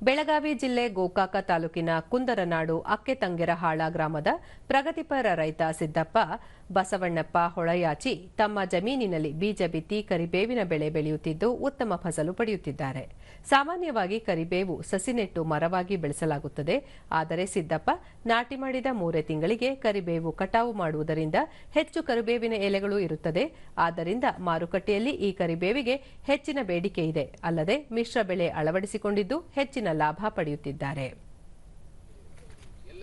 ಬೆಳಗಾವಿ ಜಿಲ್ಲೆ ಗೋಕಾಕ ತಾಲೂಕಿನ ಕುಂದರನಾಡು ಅಕ್ಕೆತಂಗೆರಹಾಳ ಗ್ರಾಮದ ಪ್ರಗತಿಪರ ರೈತ ಸಿದ್ದಪ್ಪ ಬಸವಣ್ಣಪ್ಪ ಹೊಳಯಾಚಿ ತಮ್ಮ ಜಮೀನಿನಲ್ಲಿ ಬೀಜ ಬಿತ್ತಿ ಕರಿಬೇವಿನ ಬೆಳೆ ಬೆಳೆಯುತ್ತಿದ್ದು ಉತ್ತಮ ಫಸಲು ಪಡೆಯುತ್ತಿದ್ದಾರೆ. ಸಾಮಾನ್ಯವಾಗಿ ಕರಿಬೇವು ಸಸಿ ನೆಟ್ಟು ಮರವಾಗಿ ಬೆಳೆಸಲಾಗುತ್ತದೆ. ಆದರೆ ಸಿದ್ದಪ್ಪ, ನಾಟಿ ಮಾಡಿದ ಮೂರೇ ತಿಂಗಳಿಗೆ ಕರಿಬೇವು ಕಟಾವು ಮಾಡುವುದರಿಂದ ಹೆಚ್ಚು ಕರಿಬೇವಿನ ಎಲೆಗಳು ಇರುತ್ತದೆ. ಆದ್ದರಿಂದ ಮಾರುಕಟ್ಟೆಯಲ್ಲಿ ಈ ಕರಿಬೇವಿಗೆ ಹೆಚ್ಚಿನ ಬೇಡಿಕೆ ಇದೆ. ಅಲ್ಲದೆ ಮಿಶ್ರ ಬೆಳೆ ಅಳವಡಿಸಿಕೊಂಡಿದ್ದು ಹೆಚ್ಚಿನ ಲಾಭ ಪಡೆಯುತ್ತಿದ್ದಾರೆ. ಎಲ್ಲ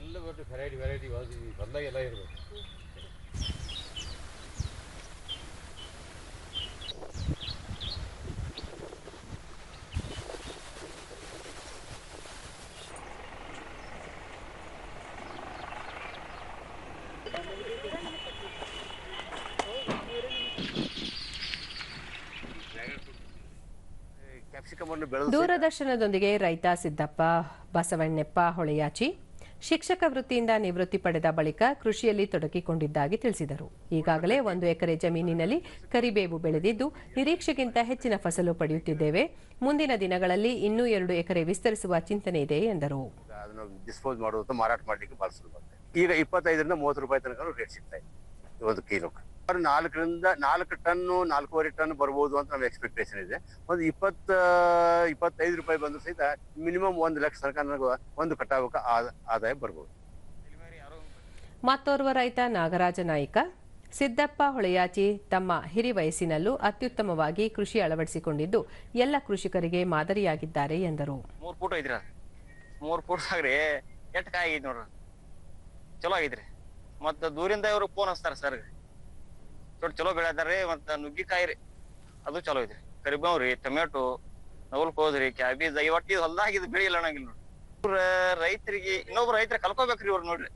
ಎಲ್ಲ ವೆರೈಟಿ ವೆರೈಟಿ ಎಲ್ಲ ಇರಬೇಕು. ಬೆಳೆದು ದೂರದರ್ಶನದೊಂದಿಗೆ ರೈತ ಸಿದ್ದಪ್ಪ ಬಸವಣ್ಣಪ್ಪ ಹೊಳೆಯಾಚಿ ಶಿಕ್ಷಕ ವೃತ್ತಿಯಿಂದ ನಿವೃತ್ತಿ ಪಡೆದ ಬಳಿಕ ಕೃಷಿಯಲ್ಲಿ ತೊಡಗಿಕೊಂಡಿದ್ದಾಗಿ ತಿಳಿಸಿದರು. ಈಗಾಗಲೇ ಒಂದು ಎಕರೆ ಜಮೀನಿನಲ್ಲಿ ಕರಿಬೇವು ಬೆಳೆದಿದ್ದು ನಿರೀಕ್ಷೆಗಿಂತ ಹೆಚ್ಚಿನ ಫಸಲು ಪಡೆಯುತ್ತಿದ್ದೇವೆ. ಮುಂದಿನ ದಿನಗಳಲ್ಲಿ ಇನ್ನೂ ಎರಡು ಎಕರೆ ವಿಸ್ತರಿಸುವ ಚಿಂತನೆ ಇದೆ ಎಂದರು. ಡಿಸ್ಪೋಸ್ ಮಾಡುವುದು ಮಾರಾಟ ಮಾಡ್ಲಿಕ್ಕೆ ಈಗ ಇಪ್ಪತ್ತೈದರಿಂದ ಮೂವತ್ತು ರೂಪಾಯಿ ತನಕ ರೇಟ್ ಸಿಗ್ತಾ ಇದೆ. ಒಂದು ಕಿಲೋಕ್ಕೆ ನಾಲ್ಕರಿಂದ ನಾಲ್ಕು ಟನ್ನು ನಾಲ್ಕೂವರೆ ಟನ್ ಬರ್ಬೋದು ಅಂತ ನಮ್ಮ ಎಕ್ಸ್ಪೆಕ್ಟೇಷನ್ ಇದೆ. ಒಂದು ಇಪ್ಪತ್ತ ಇಪ್ಪತ್ತೈದು ರೂಪಾಯಿ ಬಂದ್ರು ಸಹಿತ ಮಿನಿಮಮ್ ಒಂದು ಲಕ್ಷ ತನಕ ನನಗೆ ಒಂದು ಕಟಾವಕ್ಕೆ ಆ- ಆದಾಯ ಬರ್ಬೋದು. ಮತ್ತೋರ್ವ ರೈತ ನಾಗರಾಜ ನಾಯ್ಕ ಸಿದ್ದಪ್ಪ ಹೊಳೆಯಾಚಿ ತಮ್ಮ ಹಿರಿ ವಯಸ್ಸಿನಲ್ಲೂ ಅತ್ಯುತ್ತಮವಾಗಿ ಕೃಷಿ ಅಳವಡಿಸಿಕೊಂಡಿದ್ದು ಎಲ್ಲ ಕೃಷಿಕರಿಗೆ ಮಾದರಿಯಾಗಿದ್ದಾರೆ ಎಂದರು. ಮೂರು ಫೂಟ್ ಐತ್ರಿ ಮೂರು ಫೋಟೋ ಫೂಟ್ ಆಗ್ರಿ ಎಟ್ ಕಾಯಿ ನೋಡ್ರಿ. ಚಲೋ ಆಗಿದ್ರಿ ಮತ್ತೆ ದೂರಿಂದ ಇವರು ಫೋನ್ ಹಚ್ತಾರೆ ಸರ್ ದೊಡ್ಡ ಚಲೋ ಬೆಳೆದಾರ್ರಿ ಮತ್ತ ನುಗ್ಗಿಕಾಯಿ ರೀ. ಅದು ಚಲೋ ಐತ್ರಿ. ಕರಿಬೇವ್ ರೀ ಟೊಮೆಟೊ ನವಲ್ಕೋಸ್ ರೀ ಕ್ಯಾಬೇಜ್ ಇದು ಹೊಲ್ದಾಗ ಇದು ಬೆಳಿ ಇಲ್ಲ ಅನ್ನಂಗಿಲ್ಲ ನೋಡ್ರಿ. ರೈತರಿಗೆ, ಇನ್ನೊಬ್ರು ರೈತರ ಕಲ್ಕೋಬೇಕ್ರಿ ಇವ್ರು ನೋಡ್ರಿ.